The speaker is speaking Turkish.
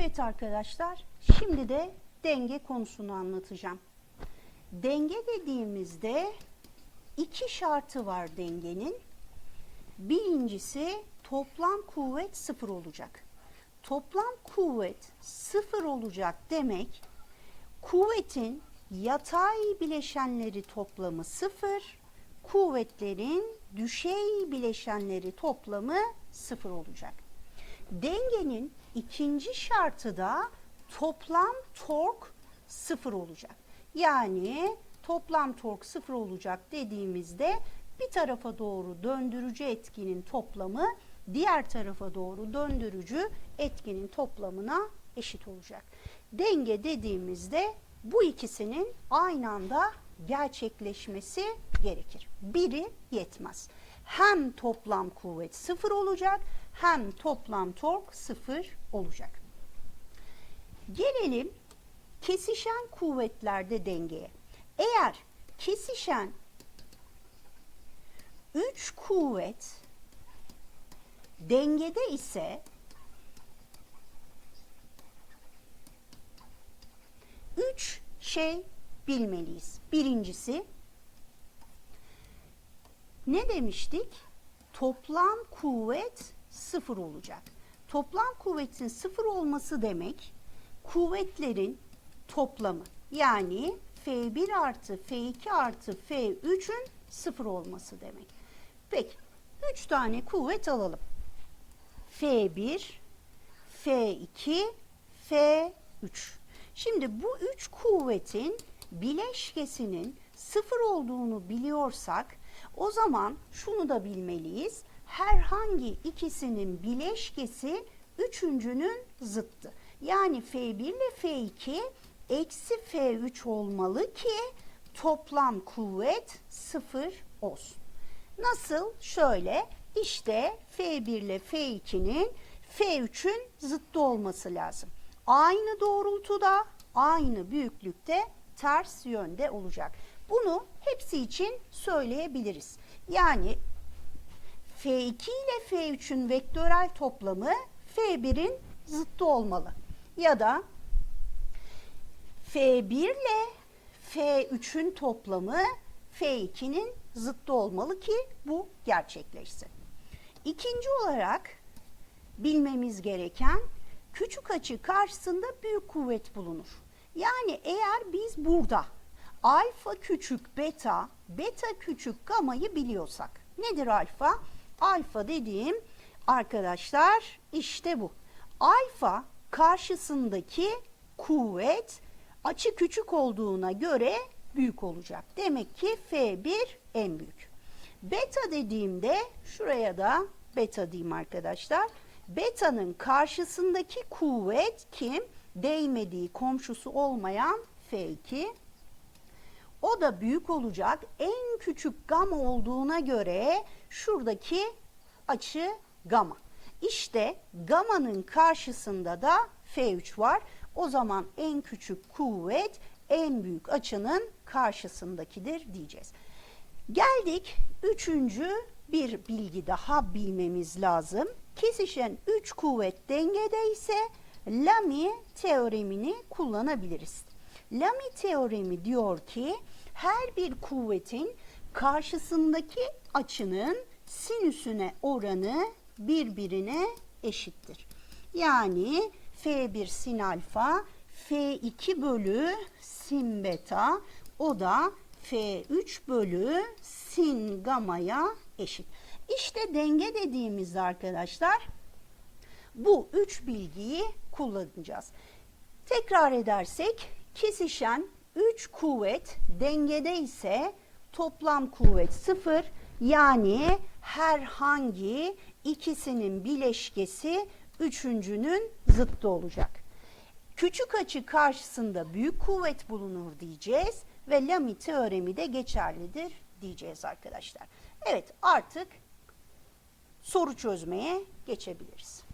Evet arkadaşlar, şimdi de denge konusunu anlatacağım. Denge dediğimizde iki şartı var dengenin. Birincisi toplam kuvvet sıfır olacak. Toplam kuvvet sıfır olacak demek kuvvetin yatay bileşenleri toplamı sıfır, kuvvetlerin düşey bileşenleri toplamı sıfır olacak. Dengenin ikinci şartı da toplam tork sıfır olacak. Yani toplam tork sıfır olacak dediğimizde bir tarafa doğru döndürücü etkinin toplamı diğer tarafa doğru döndürücü etkinin toplamına eşit olacak. Denge dediğimizde bu ikisinin aynı anda gerçekleşmesi gerekir. Biri yetmez. Hem toplam kuvvet sıfır olacak hem toplam tork sıfır olacak. Gelelim kesişen kuvvetlerde dengeye. Eğer kesişen 3 kuvvet dengede ise 3 şey bilmeliyiz. Birincisi ne demiştik? Toplam kuvvet sıfır olacak. Toplam kuvvetin sıfır olması demek kuvvetlerin toplamı. Yani F1 artı F2 artı F3'ün sıfır olması demek. Peki 3 tane kuvvet alalım. F1, F2, F3. Şimdi bu üç kuvvetin bileşkesinin sıfır olduğunu biliyorsak o zaman şunu da bilmeliyiz. Herhangi ikisinin bileşkesi üçüncünün zıttı. Yani F1 ile F2 eksi F3 olmalı ki toplam kuvvet sıfır olsun. Nasıl? Şöyle işte F1 ile F2'nin F3'ün zıttı olması lazım. Aynı doğrultuda, aynı büyüklükte ters yönde olacak. Bunu hepsi için söyleyebiliriz. Yani F2 ile F3'ün vektörel toplamı F1'in zıttı olmalı. Ya da F1 ile F3'ün toplamı F2'nin zıttı olmalı ki bu gerçekleşsin. İkinci olarak bilmemiz gereken küçük açı karşısında büyük kuvvet bulunur. Yani eğer biz burada alfa küçük beta, beta küçük gamayı biliyorsak. Nedir alfa? Alfa dediğim arkadaşlar işte bu. Alfa karşısındaki kuvvet açı küçük olduğuna göre büyük olacak. Demek ki F1 en büyük. Beta dediğimde şuraya da beta diyeyim arkadaşlar. Beta'nın karşısındaki kuvvet kim? Değmediği komşusu olmayan F2. O da büyük olacak. En küçük gama olduğuna göre şuradaki açı gama. İşte gamanın karşısında da F3 var. O zaman en küçük kuvvet en büyük açının karşısındakidir diyeceğiz. Geldik üçüncü bir bilgi daha bilmemiz lazım. Kesişen üç kuvvet dengede ise Lamy teoremini kullanabiliriz. Lamy teoremi diyor ki her bir kuvvetin karşısındaki açının sinüsüne oranı birbirine eşittir. Yani F1 sin alfa, F2 bölü sin beta, o da F3 bölü sin gamaya eşit. İşte denge dediğimizde arkadaşlar bu üç bilgiyi kullanacağız. Tekrar edersek kesişen üç kuvvet dengede ise toplam kuvvet sıfır yani herhangi ikisinin bileşkesi üçüncünün zıttı olacak. Küçük açı karşısında büyük kuvvet bulunur diyeceğiz ve Lamy teoremi de geçerlidir diyeceğiz arkadaşlar. Evet artık soru çözmeye geçebiliriz.